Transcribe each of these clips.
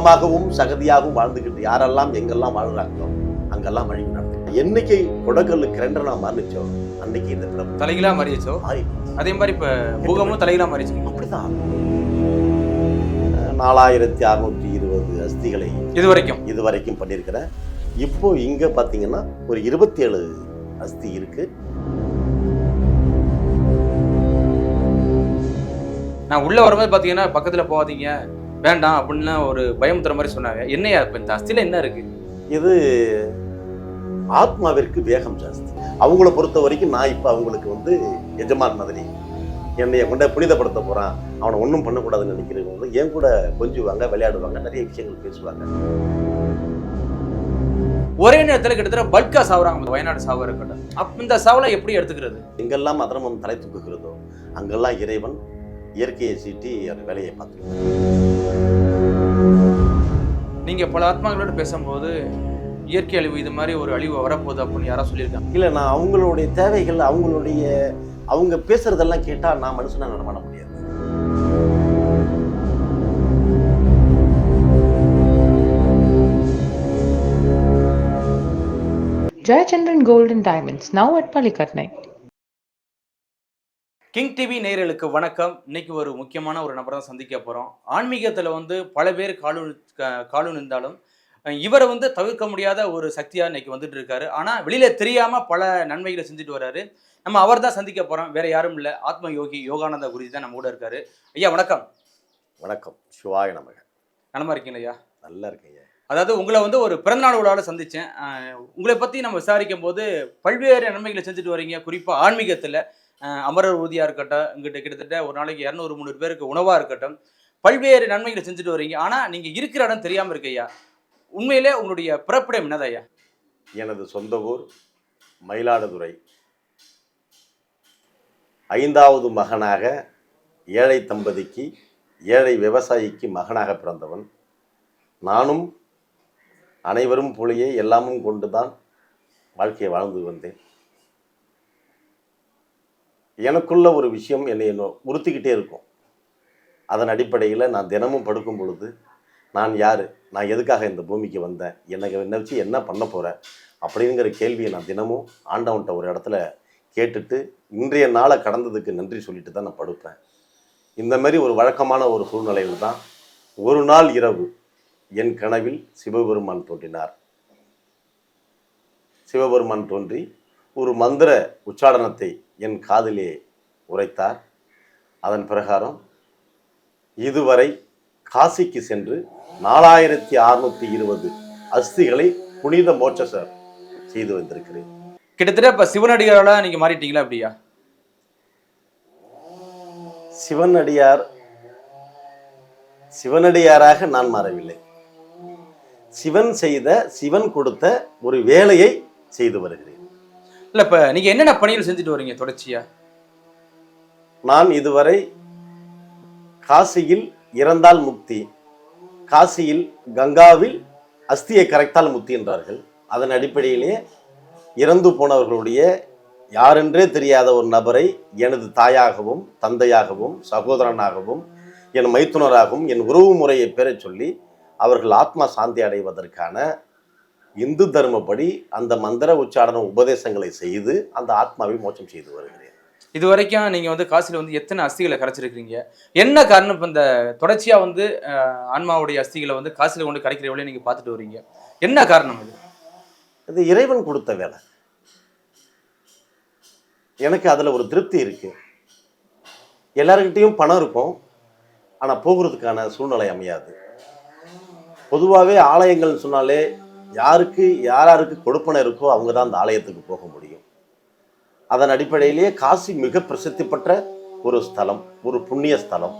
சகலமாகவும் சகதியாகவும் வாழ்ந்துக்கிட்டு யாரெல்லாம் எங்கெல்லாம் வாழ்றாங்களோ அங்கெல்லாம் வழி நடந்து என்னைக்கு கொடக்கல்லு கிரண்டனா மாறிச்சோ அன்னைக்கு இந்த பிறப்பு தலைகீழா மாறிடுச்சோ மாறி அதே மாதிரி இப்ப பூகமும் தலைகீழா மாறிச்சு அப்படிதான் நாலாயிரத்தி அறுநூற்றி இருபது அஸ்திகளை இது வரைக்கும். இது வரைக்கும் பண்ணியிருக்கிறேன். இப்போ இங்க பாத்தீங்கன்னா ஒரு இருபத்தி ஏழு அஸ்தி இருக்கு. நான் உள்ள வரும்போது பாத்தீங்கன்னா பக்கத்துல போகாதீங்க. வேண்டாம் அப்படின்னு ஒரு பயமுத்துற மாதிரி சொன்னாங்க. என்னையா இப்ப இந்த அஸ்தியில என்ன இருக்கு? இது ஆத்மாவிற்கு வேகம் ஜாஸ்தி. அவங்கள பொறுத்த வரைக்கும் நான் இப்போ அவங்களுக்கு வந்து எஜமான் மாதிரி. என்னைய கொண்டு புனிதப்படுத்த போறான். அவனை ஒன்றும் பண்ணக்கூடாதுன்னு நினைக்கிறவங்க வந்து என் கூட கொஞ்சுவாங்க விளையாடுவாங்க நிறைய விஷயங்கள் பேசுவாங்க. ஒரே நேரத்துல கிட்டத்தட்ட பல்கா சாவுறாங்க. வயநாடு சாவா இருக்கட்டும். அப்ப இந்த சாவலை எப்படி எடுத்துக்கிறது? எங்கெல்லாம் அதர்மம் தலை தூக்குகிறதோ அங்கெல்லாம் இறைவன் இயற்கையை சீட்டி அந்த வேலையை பார்த்துருவாங்க நீங்க பல ஆத்மாக்களோட பேசும்போது இயற்கை அழிவு இது மாதிரி ஒரு அழிவு வரப்போகுது அப்படின்னு யாரோ சொல்லியிருக்காங்க இல்லை நான் அவங்களுடைய தேவைகள் அவங்களுடைய அவங்க பேசுறதெல்லாம் கேட்டால் நான் மனுஷனா நடமாட முடியாது Jayachandran Gold and Diamonds, now at Palikatnai. King TV நேயர்களுக்கு வணக்கம். இன்னைக்கு ஒரு முக்கியமான ஒரு நபரை தான் சந்திக்க போகிறோம் ஆன்மீகத்தில் வந்து பல பேர் காலு காலு நின்றாலும் இவரை வந்து தவிர்க்க முடியாத ஒரு சக்தியாக இன்னைக்கு வந்துட்டு இருக்காரு. ஆனால் வெளியில தெரியாம பல நன்மைகளை செஞ்சுட்டு வராரு. நம்ம அவர் தான் சந்திக்க போறோம். வேற யாரும் இல்லை. ஆத்ம யோகி யோகானந்த குருஜி தான் நம்ம கூட இருக்காரு. ஐயா வணக்கம். வணக்கம். சிவாய நமக. நலமா இருக்கீங்களா ஐயா? நல்லா இருக்கீங்க அதாவது உங்களை வந்து ஒரு பிறந்தநாள் விழாவில் சந்தித்தேன் உங்களை பற்றி நம்ம விசாரிக்கும் போது பல்வேறு நன்மைகளை செஞ்சுட்டு வரீங்க. குறிப்பாக ஆன்மீகத்தில். அமரர் ஊதியாக இருக்கட்டும் இங்கிட்ட கிட்டத்தட்ட ஒரு நாளைக்கு இரநூறு முந்நூறு பேருக்கு உணவாக இருக்கட்டும் பல்வேறு நன்மைகளை செஞ்சுட்டு வரீங்க ஆனால் நீங்கள் இருக்கிற இடம் தெரியாமல் இருக்கையா? உண்மையிலே உங்களுடைய பிறப்பிடம் என்னதையா எனது சொந்த ஊர் மயிலாடுதுறை. ஐந்தாவது மகனாக ஏழை தம்பதிக்கு ஏழை விவசாயிக்கு மகனாக பிறந்தவன். நானும் அனைவரும் போலயே எல்லாமும் கொண்டு தான் வாழ்க்கையை வாழ்ந்து வந்தேன். எனக்குள்ள ஒரு விஷயம் என்னை இன்னும் உறுத்திக்கிட்டே இருக்கும். அதன் அடிப்படையில் நான் தினமும் படுக்கும் பொழுது நான் யார்? நான் எதுக்காக இந்த பூமிக்கு வந்தேன்? எனக்கு என்னை வச்சு என்ன பண்ண போகிறேன் அப்படிங்கிற கேள்வியை நான் தினமும் ஆண்டவன்ட்ட ஒரு இடத்துல கேட்டுட்டு இன்றைய நாளை கடந்ததுக்கு நன்றி சொல்லிட்டு தான் நான் படுப்பேன். இந்த மாதிரி ஒரு வழக்கமான ஒரு சூழ்நிலையில் தான் ஒரு நாள் இரவு என் கனவில் சிவபெருமான் தோன்றினார். சிவபெருமான் தோன்றி ஒரு மந்திர உச்சாடனத்தை என் காதிலே உரைத்தார். அதன் பிரகாரம் இதுவரை காசிக்கு சென்று நாலாயிரத்தி அறுநூத்தி இருபது அஸ்திகளை புனித மோட்ச சார் செய்து வந்திருக்கிறேன். கிட்டத்தட்ட இப்போ சிவனடிகளால் நீங்கள் மாறிட்டீங்களா அப்படியா? சிவனடியார் சிவனடியாராக நான் மாறவில்லை. சிவன் செய்த சிவன் கொடுத்த ஒரு வேலையை செய்து வருகிறேன். இல்லை இப்போ நீங்கள் என்னென்ன பணிகள் செஞ்சுட்டு வரீங்க தொடர்ச்சியாக நான் இதுவரை காசியில் இறந்தால் முக்தி காசியில் கங்காவில் அஸ்தியை கரைத்தால் முக்தி என்றார்கள். அதன் அடிப்படையிலே இறந்து போனவர்களுடைய யாரென்றே தெரியாத ஒரு நபரை எனது தாயாகவும் தந்தையாகவும் சகோதரனாகவும் என் மைத்துனராகவும் என் உறவு முறையை பெறச் சொல்லி அவர்கள் ஆத்மா சாந்தி அடைவதற்கான இந்து தர்மப்படி அந்த மந்திர உச்சாரண உபதேசங்களை செய்து அந்த ஆத்மாவை மோட்சம் செய்து வருகிறேன். இது வரைக்கும் நீங்கள் வந்து காசியில் வந்து எத்தனை அஸ்திகளை கரைச்சிருக்கீங்க என்ன காரணம்? இப்போ இந்த தொடர்ச்சியாக வந்து ஆன்மாவுடைய அஸ்திகளை வந்து காசில் கொண்டு கரைக்கிற வழியை நீங்கள் பார்த்துட்டு வரீங்க. என்ன காரணம் இது இது இறைவன் கொடுத்த வேலை. எனக்கு அதில் ஒரு திருப்தி இருக்கு. எல்லாருக்கிட்டேயும் பணம் இருக்கும். ஆனால் போகிறதுக்கான சூழ்நிலை அமையாது. பொதுவாகவே ஆலயங்கள்னு சொன்னாலே யாருக்கு யார் யாருக்கு கொடுப்பனை இருக்கோ அவங்க தான் அந்த ஆலயத்துக்கு போக முடியும். அதன் அடிப்படையிலேயே காசி மிக பிரசித்தி பெற்ற ஒரு ஸ்தலம் ஒரு புண்ணிய ஸ்தலம்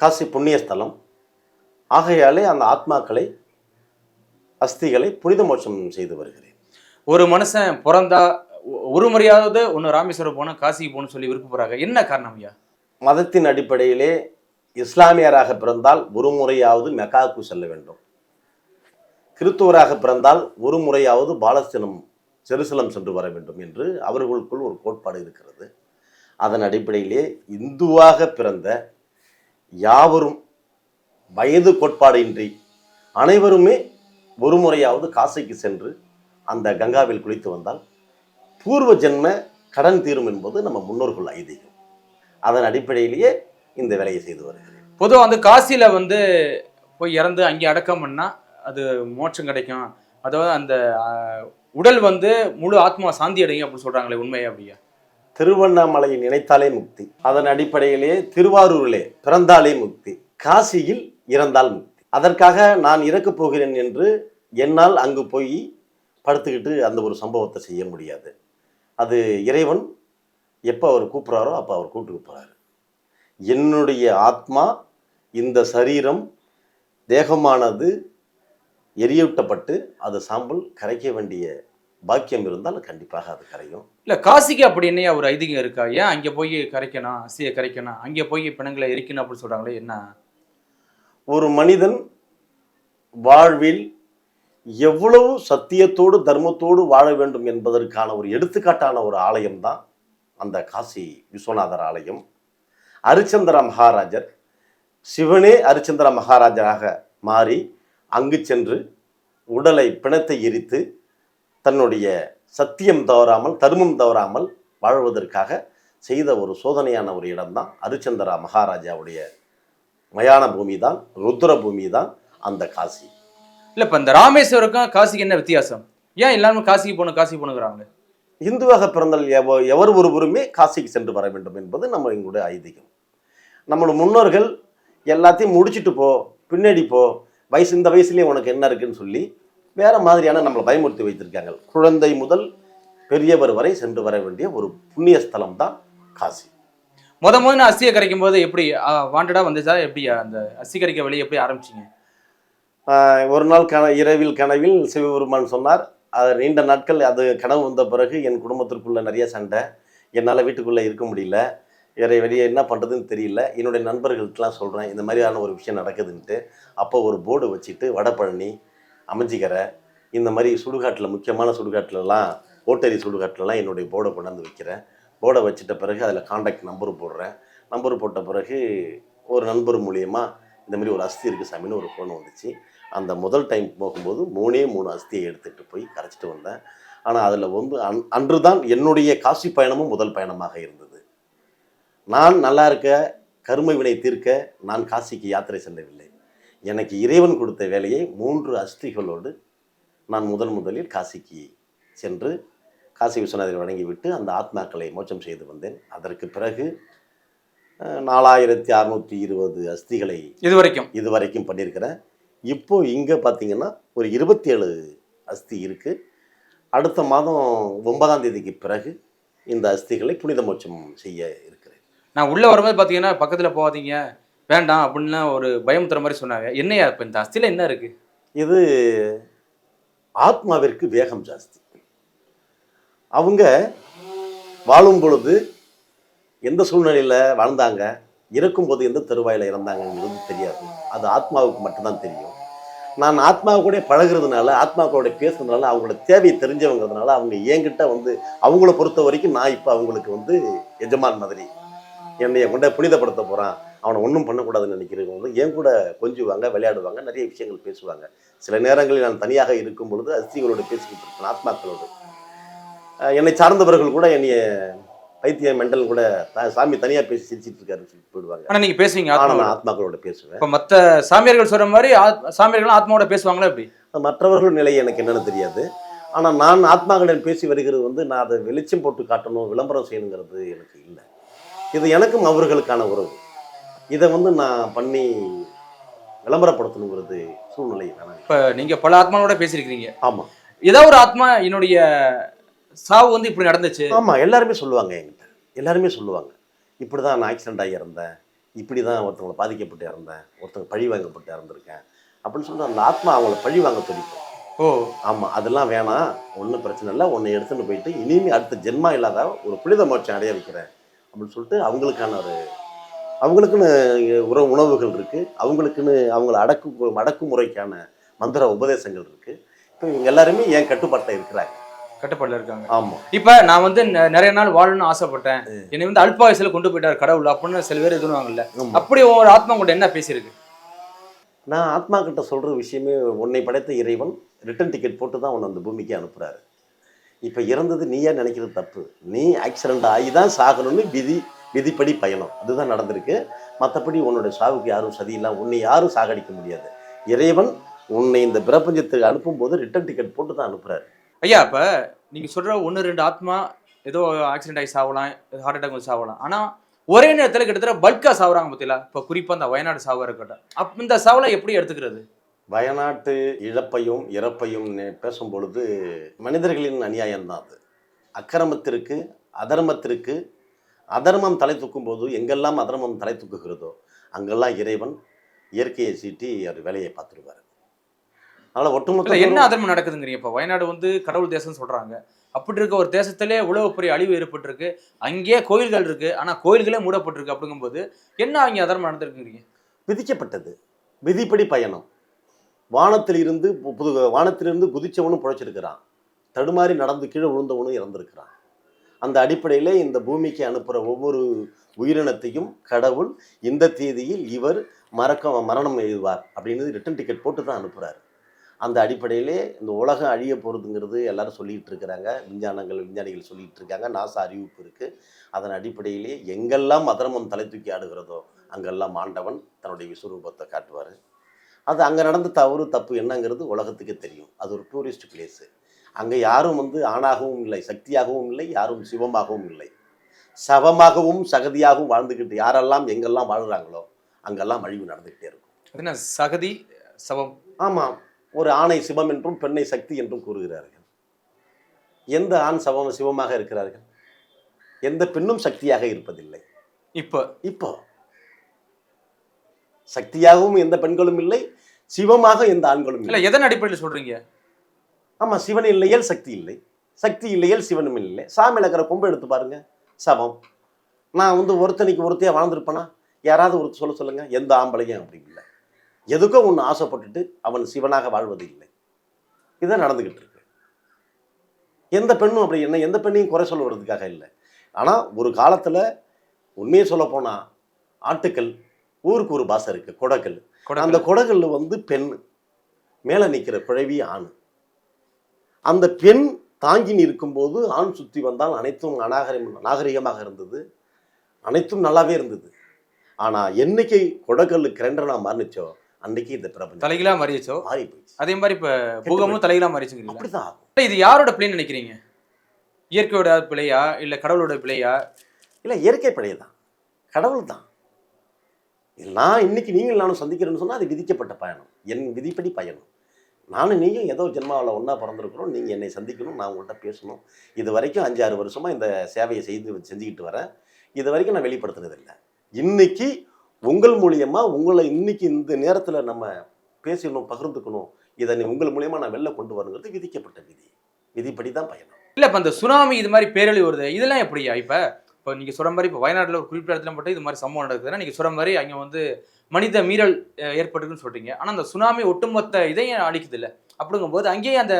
காசி புண்ணிய ஸ்தலம். ஆகையாலே அந்த ஆத்மாக்களை அஸ்திகளை புனித மோட்சம் செய்து வருகிறேன். ஒரு மனுஷன் பிறந்தா ஒரு முறையாவது ஒன்று ராமேஸ்வரம் போகணும் காசிக்கு போகணும்னு சொல்லி விருப்பப்படுறாங்க. என்ன காரணம் ஐயா? மதத்தின் அடிப்படையிலே இஸ்லாமியராக பிறந்தால் ஒரு முறையாவது மெக்காவுக்கு செல்ல வேண்டும். கிறித்துவராக பிறந்தால் ஒரு முறையாவது பாலஸ்தீனம் ஜெருசலம் சென்று வர வேண்டும் என்று அவர்களுக்குள் ஒரு கோட்பாடு இருக்கிறது. அதன் அடிப்படையிலே இந்துவாக பிறந்த யாவரும் வயது கோட்பாடின்றி அனைவருமே ஒரு முறையாவது காசிக்கு சென்று அந்த கங்காவில் குளித்து வந்தால் பூர்வ ஜென்ம கடன் தீரும் என்பது நம்ம முன்னோர்கள் ஐதீகம். அதன் அடிப்படையிலேயே இந்த வேலையை செய்து வருகிறேன். பொதுவாக வந்து காசியில் வந்து போய் இறந்து அங்கே அடக்கம் பண்ணால் அது மோட்சம் கிடைக்கும். அதாவது அந்த உடல் வந்து முழு ஆத்மா சாந்தி அடையும் அப்படின்னு சொல்றாங்களே உண்மையா அப்படியா? திருவண்ணாமலையை நினைத்தாலே முக்தி. அதன் அடிப்படையிலே திருவாரூரிலே பிறந்தாலே முக்தி. காசியில் இறந்தால் முக்தி. அதற்காக நான் இறக்கப் போகிறேன் என்று என்னால் அங்கு போய் படுத்துக்கிட்டு அந்த ஒரு சம்பவத்தை செய்ய முடியாது. அது இறைவன் எப்போ அவர் கூப்பிட்றாரோ அப்போ அவர் கூப்பிட்டு போகிறாரு என்னுடைய ஆத்மா இந்த சரீரம் தேகமானது எரியூட்டப்பட்டு அது சாம்பல் கரைக்க வேண்டிய பாக்கியம் இருந்தால் கண்டிப்பாக அது கரையும். இல்ல காசிக்கு அப்படி என்னையா ஒரு ஐதீகம் இருக்கா? ஏன் அங்க போய் கரைக்கணும் அசியை கரைக்கணும் அங்கே போய் பிணங்களை எரிக்கணும் அப்படின்னு சொல்றாங்களே என்ன? ஒரு மனிதன் வாழ்வில் எவ்வளவு சத்தியத்தோடு தர்மத்தோடு வாழ வேண்டும் என்பதற்கான ஒரு எடுத்துக்காட்டான ஒரு ஆலயம் தான் அந்த காசி விஸ்வநாதர் ஆலயம். அரிச்சந்திர மகாராஜர் சிவனே அரிச்சந்திர மகாராஜராக மாறி அங்கு சென்று உடலை பிணத்தை எரித்து தன்னுடைய சத்தியம் தவறாமல் தர்மம் தவறாமல் வாழ்வதற்காக செய்த ஒரு சோதனையான ஒரு இடம்தான் அரிச்சந்திரா மகாராஜாவுடைய மயான பூமி தான் ருத்ர பூமி தான் அந்த காசி. இல்ல இப்ப இந்த ராமேஸ்வருக்கும் காசிக்கு என்ன வித்தியாசம்? ஏன் எல்லாருமே காசிக்கு போகணும் காசிக்கு போகணுங்கிறாங்க இந்துவாக பிறந்தல் எவ எவர் ஒருவருமே காசிக்கு சென்று வர வேண்டும் என்பது நம்ம எங்களுடைய ஐதீகம். நம்மளோட முன்னோர்கள் எல்லாத்தையும் முடிச்சிட்டு போ பின்னாடி போ வயசு இந்த வயசுலேயே உனக்கு என்ன இருக்குன்னு சொல்லி வேற மாதிரியான நம்மளை பயமுறுத்தி வைத்திருக்காங்க. குழந்தை முதல் பெரியவர் வரை சென்று வர வேண்டிய ஒரு புண்ணிய ஸ்தலம் தான் காசி. முத முத நான் அஸ்தியை கரைக்கும் போது எப்படி வாண்டடா வந்துச்சா? எப்படி அந்த அஸ்தி கரைக்க வழி எப்படி ஆரம்பிச்சீங்க? ஒரு நாள் கன இரவில் கனவில் சிவபெருமான் சொன்னார் அது நீண்ட நாட்கள் அது கனவு வந்த பிறகு என் குடும்பத்திற்குள்ள நிறைய சண்டை என்னால் வீட்டுக்குள்ளே இருக்க முடியல வேற வெளியே என்ன பண்ணுறதுன்னு தெரியல. என்னுடைய நண்பர்கள்ட்டலாம் சொல்கிறேன் இந்த மாதிரியான ஒரு விஷயம் நடக்குதுன்ட்டு. அப்போ ஒரு போர்டு வச்சுட்டு வடபழனி அமைஞ்சிக்கரை இந்த மாதிரி சுடுகாட்டில் முக்கியமான சுடுகாட்டிலலாம் ஓட்டரி சுடுகாட்டிலலாம் என்னுடைய போர்டை கொண்டாந்து வைக்கிறேன். போர்டை வச்சிட்ட பிறகு அதில் காண்டாக்ட் நம்பர் போடுறேன். நம்பர் போட்ட பிறகு ஒரு நண்பர் மூலியமாக இந்த மாதிரி ஒரு அஸ்தி இருக்குது சாமின்னு ஒரு ஃபோன் வந்துச்சு. அந்த முதல் டைம் போகும்போது மூணே மூணு அஸ்தியை எடுத்துகிட்டு போய் கரைச்சிட்டு வந்தேன். ஆனால் அதில் வந்து அன் அன்று தான் என்னுடைய காசி பயணமும் முதல் பயணமாக இருந்தது. நான் நல்லா இருக்க கரும வினை தீர்க்க நான் காசிக்கு யாத்திரை செல்லவில்லை. எனக்கு இறைவன் கொடுத்த வேலையை மூன்று அஸ்திகளோடு நான் முதன் முதலில் காசிக்கு சென்று காசி விஸ்வநாதரை வணங்கிவிட்டு அந்த ஆத்மாக்களை மோட்சம் செய்து வந்தேன். அதற்கு பிறகு நாலாயிரத்தி அறுநூற்றி இருபது அஸ்திகளை இது வரைக்கும் இது வரைக்கும் பண்ணியிருக்கிறேன். இப்போ இங்கே பார்த்தீங்கன்னா ஒரு இருபத்தேழு அஸ்தி இருக்குது அடுத்த மாதம் ஒன்பதாம் தேதிக்கு பிறகு இந்த அஸ்திகளை புனித மோட்சம் செய்ய இருக்கிறேன் நான் உள்ளே வரும்போது பார்த்தீங்கன்னா பக்கத்தில் போகாதீங்க. வேண்டாம் அப்படின்லாம் ஒரு பயமுத்துற மாதிரி சொன்னாங்க. என்னையா இப்போ இந்த அஸ்தியில் என்ன இருக்குது இது ஆத்மாவிற்கு வேகம் ஜாஸ்தி. அவங்க வாழும் பொழுது எந்த சூழ்நிலையில் வாழ்ந்தாங்க? இருக்கும்போது எந்த தருவாயில் இறந்தாங்கங்கிறது தெரியாது. அது ஆத்மாவுக்கு மட்டும்தான் தெரியும். நான் ஆத்மா கூட பழகுறதுனால கூட பேசுறதுனால அவங்களோட தேவையை தெரிஞ்சவங்கிறதுனால அவங்க என்கிட்ட வந்து அவங்கள பொறுத்த வரைக்கும் நான் இப்போ அவங்களுக்கு வந்து எஜமான் மாதிரி என்னைய கொண்டு புனிதப்படுத்த போகிறான் அவனை ஒன்றும் பண்ணக்கூடாதுன்னு நினைக்கிறவங்க வந்து என் கூட கொஞ்சுவாங்க விளையாடுவாங்க நிறைய விஷயங்கள் பேசுவாங்க. சில நேரங்களில் நான் தனியாக இருக்கும் பொழுது அஸ்திகளோடு பேசிக்கிட்டு இருப்பேன் ஆத்மாக்களோடு. என்னை சார்ந்தவர்கள் கூட என்னைய பைத்திய மெண்டல் கூட "த- சாமி தனியாக பேசி சிரிச்சிட்டு இருக்காருன்னு சொல்லிட்டு போயிடுவாங்க. ஆனா நீங்க பேசுவீங்க ஆனால் நான் ஆத்மாக்களோட பேசுவேன். இப்ப மத்த சாமியார்கள் சொல்ற மாதிரி சாமியார்கள் ஆத்மாவோட பேசுவாங்களா எப்படி? மற்றவர்கள் நிலை எனக்கு என்னன்னு தெரியாது. ஆனால் நான் ஆத்மாக்களிடம் பேசி வருகிறது வந்து நான் அதை வெளிச்சம் போட்டு காட்டணும் விளம்பரம் செய்யணுங்கிறது எனக்கு இல்லை. இது எனக்கும் அவர்களுக்கான உறவு. இதை வந்து நான் பண்ணி விளம்பரப்படுத்தணுங்கிறது சூழ்நிலை இப்ப நீங்க பல ஆத்மாவோட பேசியிருக்கிறீங்க. ஆமாம் ஏதாவது ஒரு ஆத்மா என்னுடைய சாவு வந்து இப்படி நடந்துச்சு. ஆமாம் எல்லாருமே சொல்லுவாங்க என்கிட்ட. எல்லாருமே சொல்லுவாங்க. இப்படி தான் நான் ஆக்சிடென்ட் ஆகி இறந்தேன். இப்படி தான் ஒருத்தவங்களை பாதிக்கப்பட்டு இறந்தேன். ஒருத்தவங்க பழி வாங்கப்பட்டு இறந்துருக்கேன். அப்படின்னு சொல்லிட்டு அந்த ஆத்மா அவங்கள பழி வாங்க துடிக்கும். ஓ. ஆமாம் அதெல்லாம் வேணாம். ஒன்றும் பிரச்சனை இல்லை. உன்னை எடுத்துன்னு போயிட்டு இனிமே அடுத்த ஜென்மா இல்லாத ஒரு புனித மோட்சம் அடைய வைக்கிறேன். அப்படின்னு சொல்லிட்டு அவங்களுக்கான ஒரு அவங்களுக்குன்னு உற உணவுகள் இருக்குது அவங்களுக்குன்னு அவங்கள அடக்கு அடக்குமுறைக்கான மந்திர உபதேசங்கள் இருக்குது இப்போ இவங்க எல்லாருமே என் கட்டுப்பாட்டில் இருக்கிறாங்க? கட்டுப்பாடுல இருக்காங்க. ஆமாம் இப்ப நான் வந்து நிறைய நாள் வாழணும்னு ஆசைப்பட்டேன். என்னை வந்து அல்பாயுசில கொண்டு போயிட்டார் கடவுள் அப்படின்னு சில பேர் இதுவாங்கல்ல ஆமாம் அப்படி ஒரு ஆத்மா கூட என்ன பேசியிருக்கு? நான் ஆத்மா கிட்ட சொல்கிற விஷயமே உன்னை படைத்த இறைவன் ரிட்டர்ன் டிக்கெட் போட்டு தான் உன்னை அந்த பூமிக்கு அனுப்புகிறாரு இப்போ இறந்தது நீயா நினைக்கிறது தப்பு. நீ ஆக்சிடெண்ட் ஆகி தான் சாகணும்னு விதி விதிப்படி பயணம். அதுதான் நடந்திருக்கு. மற்றபடி உன்னோட சாவுக்கு யாரும் சதியில்லை உன்னை யாரும் சாகடிக்க முடியாது. இறைவன் உன்னை இந்த பிரபஞ்சத்துக்கு அனுப்பும்போது ரிட்டர்ன் டிக்கெட் போட்டு தான் அனுப்புகிறாரு ஐயா இப்போ நீங்கள் சொல்கிற ஒன்று ரெண்டு ஆத்மா ஏதோ ஆக்சிடென்ட் ஆகி சாவலாம் ஹார்ட் அட்டாக் வந்து சாவலாம். ஆனால் ஒரே நேரத்தில் கிட்டத்தட்ட பல்காக சாவுறாங்க பார்த்தீங்களா இப்போ குறிப்பாக அந்த வயநாடு சாவாக இருக்கட்டும். அப் இந்த சாவலை எப்படி எடுத்துக்கிறது? வயநாட்டு இழப்பையும் இறப்பையும் பேசும் பொழுது மனிதர்களின் அநியாயம்தான் அது. அக்கிரமத்திற்கு அதர்மத்திற்கு அதர்மம் தலை தூக்கும் போது எங்கெல்லாம் அதர்மம் தலை தூக்குகிறதோ அங்கெல்லாம் இறைவன் இயற்கையை சீட்டி அவர் வேலையை பார்த்துருவார் அதனால் ஒட்டுமொத்த என்ன அதர்மம் நடக்குதுங்கிறீங்க இப்ப? வயநாடு வந்து கடவுள் தேசம்னு சொல்றாங்க. அப்படி இருக்க ஒரு தேசத்திலே உழவு பெரிய அழிவு ஏற்பட்டிருக்கு. அங்கேயே கோயில்கள் இருக்கு. ஆனா கோயில்களே மூடப்பட்டிருக்கு அப்படிங்கும்போது என்ன அங்க அதர்மம் நடந்திருக்குங்கிறீங்க? விதிக்கப்பட்டது. விதிப்படி பயணம். வானத்தில் இருந்து பு- புது வானத்திலிருந்து குதிச்சவனும் பிழைச்சிருக்கிறான். தடுமாறி நடந்து கீழே விழுந்தவனும் இறந்திருக்கிறான். அந்த அடிப்படையில் இந்த பூமிக்கு அனுப்புகிற ஒவ்வொரு உயிரினத்தையும் கடவுள் இந்த தேதியில் இவர் மறக்க மரணம் எழுதுவார் அப்படின்னு ரிட்டன் டிக்கெட் போட்டு தான் அனுப்புகிறார் அந்த அடிப்படையிலே இந்த உலகம் அழிய போகிறதுங்கிறது எல்லாரும் சொல்லிகிட்டு இருக்கிறாங்க. விஞ்ஞானங்கள் விஞ்ஞானிகள் சொல்லிகிட்டு இருக்காங்க. நாசா அறிவிப்பு இருக்குது அதன் அடிப்படையிலே எங்கெல்லாம் அதர்மம் தலை தூக்கி ஆடுகிறதோ அங்கெல்லாம் ஆண்டவன் தன்னுடைய விஸ்வரூபத்தை காட்டுவார். அது அங்கே நடந்த தவறு தப்பு என்னங்கிறது உலகத்துக்கு தெரியும். அது ஒரு டூரிஸ்ட் பிளேஸு அங்கே யாரும் வந்து ஆணாகவும் இல்லை சக்தியாகவும் இல்லை யாரும் சிவமாகவும் இல்லை. சவமாகவும் சகதியாகவும் வாழ்ந்துக்கிட்டு யாரெல்லாம் எங்கெல்லாம் வாழ்கிறாங்களோ அங்கெல்லாம் அழிவு நடந்துக்கிட்டே இருக்கும். என்ன சகதி சவம்? ஆமாம் ஒரு ஆணை சிவம் என்றும் பெண்ணை சக்தி என்றும் கூறுகிறார்கள். எந்த ஆண் சவம் சிவமாக இருக்கிறார்கள்? எந்த பெண்ணும் சக்தியாக இருப்பதில்லை. இப்ப? இப்போ. சக்தியாகவும் எந்த பெண்களும் இல்லை சிவமாக எந்த ஆண்களும் இல்ல எதன் அடிப்படையில் சொல்றீங்க? ஆமா சிவன் இல்லையேல் சக்தி இல்லை. சக்தி இல்லையேல் சிவனும் இல்லை. சாமியில் இருக்கிற கொம்பை எடுத்து பாருங்க. சவம். நான் வந்து ஒருத்தனைக்கு ஒருத்தையா வாழ்ந்திருப்பேனா? யாராவது ஒரு சொல்ல சொல்லுங்க. எந்த ஆம்பளையும் அப்படி இல்லை. எதுக்கோ ஒன்று ஆசைப்பட்டுட்டு அவன் சிவனாக வாழ்வது இல்லை. இதான் நடந்துகிட்டு இருக்கு. எந்த பெண்ணும் அப்படி என்ன எந்த பெண்ணையும் குறை சொல்லுவதுக்காக இல்லை. ஆனால் ஒரு காலத்தில் உண்மையை சொல்ல போனா ஆட்டுக்கள் ஊருக்கு ஒரு பாசை இருக்கு கொடக்கல் கொடக்கல். அந்த கொடகல்ல வந்து பெண் மேலே நிற்கிற குழவி ஆண். அந்த பெண் தாங்கி நிற்கும்போது ஆண் சுற்றி வந்தால் அனைத்தும் அநாகரிகம் நாகரிகமாக இருந்தது. அனைத்தும் நல்லாவே இருந்தது. ஆனால் என்னைக்கு கொடக்கல்லு கிரண்டனா மாறிச்சோ அன்னைக்கு இந்த பிரபஞ்சம். தலைகீழா மாறிச்சோ மாறி போயிடுச்சு. அதே மாதிரி இப்ப பூகமும் தலைகீழா மாறிச்சுங்கிறீங்களா அப்படிதான் ஆகும். இது யாரோட பிள்ளைன்னு நினைக்கிறீங்க? இயற்கையோட பிழையா இல்ல கடவுளோட பிழையா இல்லை இயற்கை பிழை தான் கடவுள் தான் நான் இன்னைக்கு நீங்கள் நானும் சந்திக்கிறேன்னு சொன்னால் அது விதிக்கப்பட்ட பயணம். என் விதிப்படி பயணம். நானும் நீயும் ஏதோ ஜென்மாவில் ஒன்றா பிறந்திருக்கிறோம். நீங்கள் என்னை சந்திக்கணும் நான் உங்கள்கிட்ட பேசணும். இது வரைக்கும் அஞ்சாறு வருஷமாக இந்த சேவையை செய்து செஞ்சுக்கிட்டு வரேன். இது வரைக்கும் நான் வெளிப்படுத்தினதில்லை இன்னைக்கு உங்கள் மூலியமாக உங்களை இன்னைக்கு இந்த நேரத்தில் நம்ம பேசணும் பகிர்ந்துக்கணும். இதை உங்கள் மூலியமாக நான் வெளில கொண்டு வரணுங்கிறது விதிக்கப்பட்ட விதி. விதிப்படி தான் பயணம். இல்லை இப்போ இந்த சுனாமி இது மாதிரி பேரழிவு வருது. இதெல்லாம் எப்படியா இப்போ? இப்போ நீங்கள் சொல்கிற மாதிரி இப்போ வயநாட்டில் ஒரு குறிப்பிட்ட இடத்துல மட்டும் இது மாதிரி சம்பவம் நடக்குதுன்னா நீங்கள் சொல்கிற மாதிரி அங்கே வந்து மனித மீறல் ஏற்பட்டுருக்குன்னு சொல்கிறீங்க ஆனால் அந்த சுனாமி ஒட்டுமொத்த இதையும் அழிக்குது இல்லை அப்படிங்கும்போது அங்கேயே அந்த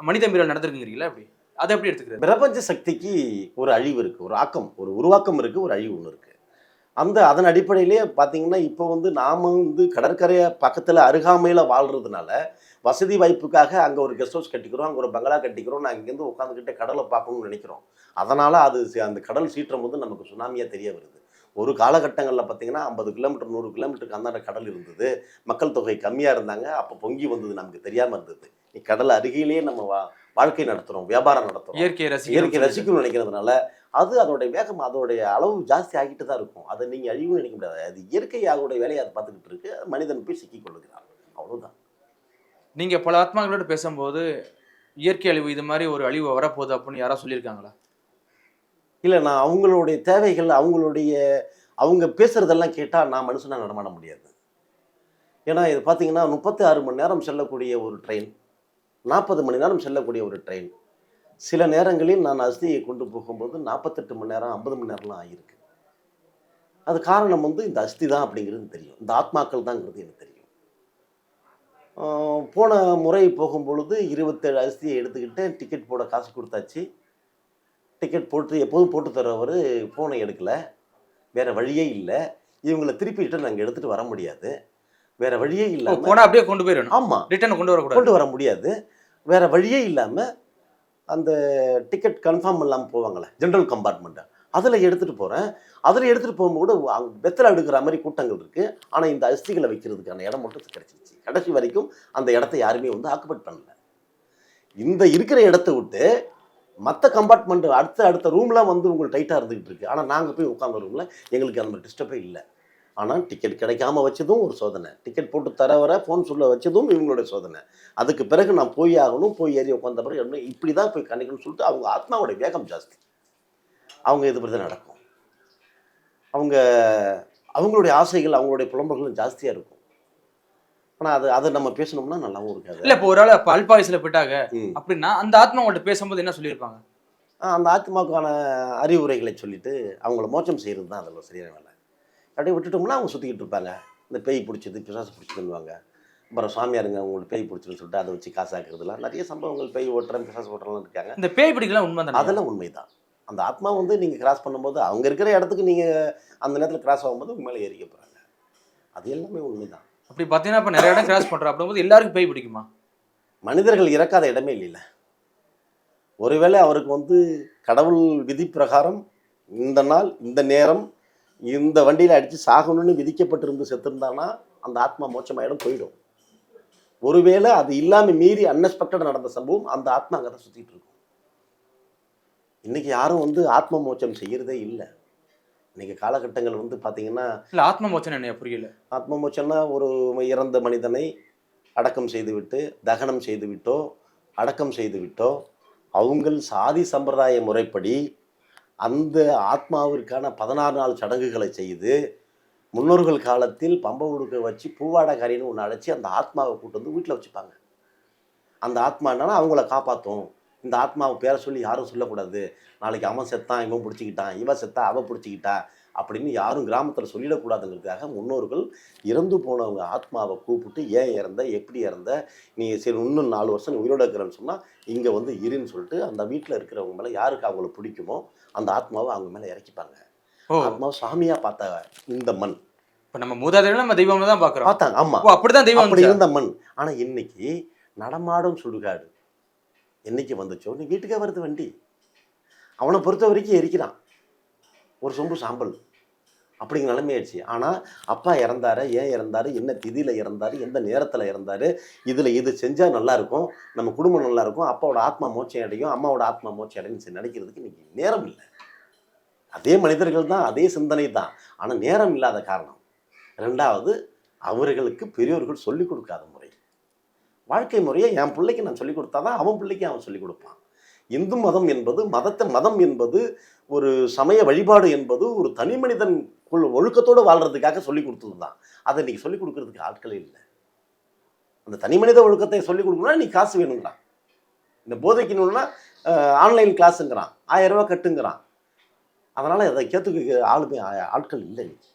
மனித மீறல் நடந்திருக்குங்கிறீங்களா அப்படி அதை எப்படி எடுத்துக்கிறது? பிரபஞ்ச சக்திக்கு ஒரு அழிவு இருக்குது ஒரு ஆக்கம் ஒரு உருவாக்கம் இருக்குது ஒரு அழிவு ஒன்று இருக்குது அந்த அதன் அடிப்படையிலே பார்த்தீங்கன்னா இப்போ வந்து நாம் வந்து கடற்கரையை பக்கத்தில் அருகாமையில் வாழ்கிறதுனால வசதி வாய்ப்புக்காக அங்கே ஒரு கெஸ்ட் ஹவுஸ் கட்டிக்கிறோம் அங்கே ஒரு பங்களா கட்டிக்கிறோம் நான் இங்கேருந்து உட்காந்துக்கிட்டே கடலை பார்க்கணும்னு நினைக்கிறோம். அதனால் அது அந்த கடல் சீற்றம் வந்து நமக்கு சுனாமியாக தெரிய வருது. ஒரு காலகட்டங்களில் பார்த்தீங்கன்னா ஐம்பது கிலோமீட்டர் நூறு கிலோமீட்டருக்கு அந்தாண்ட கடல் இருந்தது. மக்கள் தொகை கம்மியாக இருந்தாங்க. அப்போ பொங்கி வந்தது நமக்கு தெரியாமல் இருந்தது. நீ கடல் அருகிலேயே நம்ம வா வாழ்க்கை நடத்துகிறோம் வியாபாரம் நடத்துகிறோம் இயற்கையை ரசிக்க இயற்கை ரசிக்கணும்னு நினைக்கிறதுனால அது அதோடைய வேகம் அதோடைய அளவு ஜாஸ்தி ஆகிட்டு தான் இருக்கும். அதை நீங்கள் அழிவுன்னு நினைக்க முடியாது. அது இயற்கை அதோடைய வேலையை அதை பார்த்துக்கிட்டு இருக்கு. மனிதன் போய் சிக்கிக் கொள்ளுகிறான். அவ்வளவுதான். நீங்க பல ஆத்மாக்களோட பேசும்போது இயற்கை அழிவு இது மாதிரி ஒரு அழிவு வரப்போகுது அப்படின்னு யாராவது சொல்லியிருக்காங்களா? இல்லை நான் அவங்களுடைய தேவைகள் அவங்களுடைய அவங்க பேசுறதெல்லாம் கேட்டால் நான் மனுஷனாக நடமாட முடியாது. ஏன்னா இது பார்த்தீங்கன்னா முப்பத்தி ஆறு மணி நேரம் செல்லக்கூடிய ஒரு ட்ரெயின் நாற்பது மணி நேரம் செல்லக்கூடிய ஒரு ட்ரெயின் சில நேரங்களில் நான் அஸ்தியை கொண்டு போகும்போது நாற்பத்தெட்டு மணி நேரம் ஐம்பது மணி நேரம்லாம் ஆகியிருக்கு. அது காரணம் வந்து இந்த அஸ்தி தான் அப்படிங்கிறது தெரியும். இந்த ஆத்மாக்கள் தாங்கிறது எனக்கு தெரியும். போன முறை போகும்பொழுது இருபத்தேழு அஸ்தியை எடுத்துக்கிட்டு டிக்கெட் போட காசு கொடுத்தாச்சு. டிக்கெட் போட்டு எப்போதும் போட்டு தர்றவர் ஃபோனை எடுக்கல. வேறு வழியே இல்லை. இவங்களை திருப்பி ரிட்டர்ன் நாங்கள் எடுத்துகிட்டு வர முடியாது. வேற வழியே ஓ, இல்லாம போனா அப்படியே கொண்டு போயிடணும். ஆமா. ரிட்டர்ன் கொண்டு வரக்கூடாது. கொண்டு வர முடியாது. வேறு வழியே இல்லாமல் அந்த டிக்கெட் கன்ஃபார்ம் இல்லாமல் போவாங்களே ஜென்ரல் கம்பார்ட்மெண்ட்டை அதில் எடுத்துகிட்டு போகிறேன் அதில் எடுத்துகிட்டு போகும்போது கூட வெத்தலை எடுக்கிற மாதிரி கூட்டங்கள் இருக்குது ஆனால் இந்த அஸ்திகளை வைக்கிறதுக்கான இடம் மட்டும் கிடைச்சிருச்சு. கடைசி வரைக்கும் அந்த இடத்த யாருமே வந்து ஆக்குபேட் பண்ணல. இந்த இருக்கிற இடத்த விட்டு மற்ற கம்பார்ட்மெண்ட் அடுத்த அடுத்த ரூம்லாம் வந்து உங்களுக்கு டைட்டாக இருந்துகிட்டு இருக்கு. ஆனால் நாங்கள் போய் உட்காந்த ரூமில் எங்களுக்கு அந்த மாதிரி டிஸ்டர்பே இல்லை. ஆனால் டிக்கெட் கிடைக்காம வச்சதும் ஒரு சோதனை. டிக்கெட் போட்டு தர வர ஃபோன் சொல்ல வச்சதும் இவங்களுடைய சோதனை. அதுக்கு பிறகு நான் போய் ஆகணும் போய் ஏறி உட்காந்த பிறகு என்ன இப்படி தான் போய் கணிக்கணும்னு சொல்லிட்டு அவங்க ஆத்மாவோட வேகம் ஜாஸ்தி. அவங்க இது இப்படி தான் நடக்கும். அவங்க அவங்களுடைய ஆசைகள் அவங்களுடைய புலம்பல்களும் ஜாஸ்தியாக இருக்கும். ஆனால் அது அதை நம்ம பேசணும்னா நல்லாவும் இருக்காது. இல்ல இப்போ ஒரு ஆள் இப்போ போயிட்டாங்க. அப்படின்னா அந்த ஆத்மா உங்கள்ட்ட பேசும்போது என்ன சொல்லியிருப்பாங்க? அந்த ஆத்மாவுக்கான அறிவுரைகளை சொல்லிட்டு அவங்கள மோட்சம் செய்கிறது தான் அதில் சரியான வேலை. அப்படியே விட்டுட்டோம்னா அவங்க சுற்றிக்கிட்டு இருப்பாங்க. இந்த பேய் பிடிச்சது பிசாசு பிடிச்சதுன்னுவாங்க. அப்புறம் சாமியாருங்க அவங்களுக்கு பேய் பிடிச்சதுன்னு சொல்லிட்டு அதை வச்சு காசாக்குறதுலாம் நிறைய சம்பவங்கள் பேய் ஓட்டுறேன் பிசாசு ஓட்டுறலாம் இருக்காங்க. இந்த பேய் பிடிக்கலாம் உண்மை தானே அதெல்லாம் உண்மைதான். அந்த ஆத்மா வந்து நீங்கள் கிராஸ் பண்ணும்போது அவங்க இருக்கிற இடத்துக்கு நீங்கள் அந்த நேரத்தில் கிராஸ் ஆகும்போது உங்க மேலே ஏறிக்க போகிறாங்க அது எல்லாமே உண்மைதான். அப்படி பார்த்தீங்கன்னா இப்போ நிறைய இடம் கிராஸ் பண்றோம். அப்படிங்கும்போது எல்லாருக்கும் பேய் பிடிக்குமா? மனிதர்கள் இறக்காத இடமே இல்லைல்ல. ஒருவேளை அவருக்கு வந்து கடவுள் விதி பிரகாரம் இந்த நாள் இந்த நேரம் இந்த வண்டியில் அடித்து சாகணும்னு விதிக்கப்பட்டிருந்து செத்துருந்தானா அந்த ஆத்மா மோட்சமாயிடும் போயிடும். ஒருவேளை அது இல்லாமல் மீறி அன்எக்ஸ்பெக்டட் நடந்த சம்பவம் அந்த ஆத்மா அங்கே தான் சுற்றிட்டு இருக்கும். இன்னைக்கு யாரும் வந்து ஆத்ம மோட்சம் செய்யறதே இல்லை. இன்னைக்கு காலகட்டங்கள் வந்து பார்த்தீங்கன்னா இல்ல ஆத்ம மோச்சனம் என்ன புரியல. ஆத்ம மோட்சம்னா ஒரு இறந்த மனிதனை அடக்கம் செய்துவிட்டு தகனம் செய்துவிட்டோ அடக்கம் செய்துவிட்டோ அவங்கள் சாதி சம்பிரதாய முறைப்படி அந்த ஆத்மாவிற்கான பதினாறு நாள் சடங்குகளை செய்து முன்னோர்கள் காலத்தில் பம்பை உடுக்க வச்சு பூவாடக்காரின்னு ஒன்று அழைச்சி அந்த ஆத்மாவை கூட்டு வந்து வீட்டில் வச்சுப்பாங்க. அந்த ஆத்மா என்னன்னா அவங்கள காப்பாற்றும் இந்த ஆத்மாவை பேரை சொல்லி யாரும் சொல்லக்கூடாது. நாளைக்கு அவன் செத்தான் இவன் பிடிச்சிக்கிட்டான் இவன் செத்தா அவன் பிடிச்சிக்கிட்டா அப்படின்னு யாரும் கிராமத்தில் சொல்லிடக்கூடாதுங்கிறதுக்காக முன்னோர்கள் இறந்து போனவங்க ஆத்மாவை கூப்பிட்டு ஏன் இறந்த எப்படி இறந்த நீ சரி இன்னும் நாலு வருஷம் உயிரோட இருக்கிறேன்னு சொன்னால் இங்கே வந்து இருன்னு சொல்லிட்டு அந்த வீட்டில் இருக்கிறவங்க மேலே யாருக்கு அவங்கள பிடிக்குமோ அந்த ஆத்மாவை அவங்க மேலே இறக்கிப்பாங்க. ஆத்மாவை சாமியாக பார்த்த இந்த மண். இப்போ நம்ம மூதாதையர்கள் நம்ம தெய்வம் தான் பாக்குறோம் பார்த்தாங்க ஆமாம் அப்படிதான் தெய்வம் அப்படி? இருந்த மண். ஆனா இன்னைக்கு நடமாடும் சுடுகாடு என்னைக்கு வந்துச்சோ நீ வீட்டுக்கே வருது வண்டி. அவனை பொறுத்த வரைக்கும் எரிக்கிறான். ஒரு சொம்பு சாம்பல். அப்படிங்கிற நிலைமையாச்சு ஆனால் அப்பா இறந்தாரு ஏன் இறந்தாரு என்ன திதியில் இறந்தாரு எந்த நேரத்தில் இறந்தாரு இதில் இது செஞ்சால் நல்லாயிருக்கும் நம்ம குடும்பம் நல்லாயிருக்கும் அப்பாவோட ஆத்மா மோட்சம் அடையும் அம்மாவோட ஆத்மா மோட்சம் அடையும் நினைக்கிறதுக்கு இன்றைக்கி நேரம் இல்லை. அதே மனிதர்கள் தான் அதே சிந்தனை தான். ஆனால் நேரம் இல்லாத காரணம். ரெண்டாவது அவர்களுக்கு பெரியோர்கள் சொல்லிக் கொடுக்காத முறை. வாழ்க்கை முறையை என் பிள்ளைக்கு நான் சொல்லிக் கொடுத்தாதான் அவன் பிள்ளைக்கு அவன் சொல்லிக் கொடுப்பான். இந்து மதம் என்பது மதத்தை மதம் என்பது ஒரு சமய வழிபாடு என்பது ஒரு தனி மனிதன் ஒழுக்கத்தோடு வாழ்றதுக்காக சொல்லிக் கொடுத்தது தான் அதை இன்னைக்கு சொல்லிக் கொடுக்கறதுக்கு ஆட்களே இல்லை. அந்த தனி மனித ஒழுக்கத்தை சொல்லிக் கொடுக்கணும்னா நீ காசு வேணுங்கிறான் இந்த போதைக்கணும்னா ஆன்லைன் கிளாஸுங்கிறான். ஆயிரம் ரூபாய் கட்டுங்கிறான். அதனால் அதை ஏற்றுக்க ஆளுமே ஆட்கள் இல்லை இன்னைக்கு.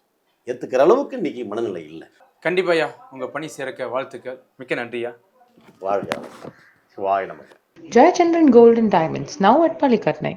ஏற்றுக்கிற அளவுக்கு இன்னைக்கு மனநிலை இல்லை. கண்டிப்பாயா உங்க பணி சிறக்க வாழ்த்துக்கள். மிக்க நன்றியா வாழ்க சிவாய நமக்கு Jayachandran Gold and Diamonds, now at Palikatnai.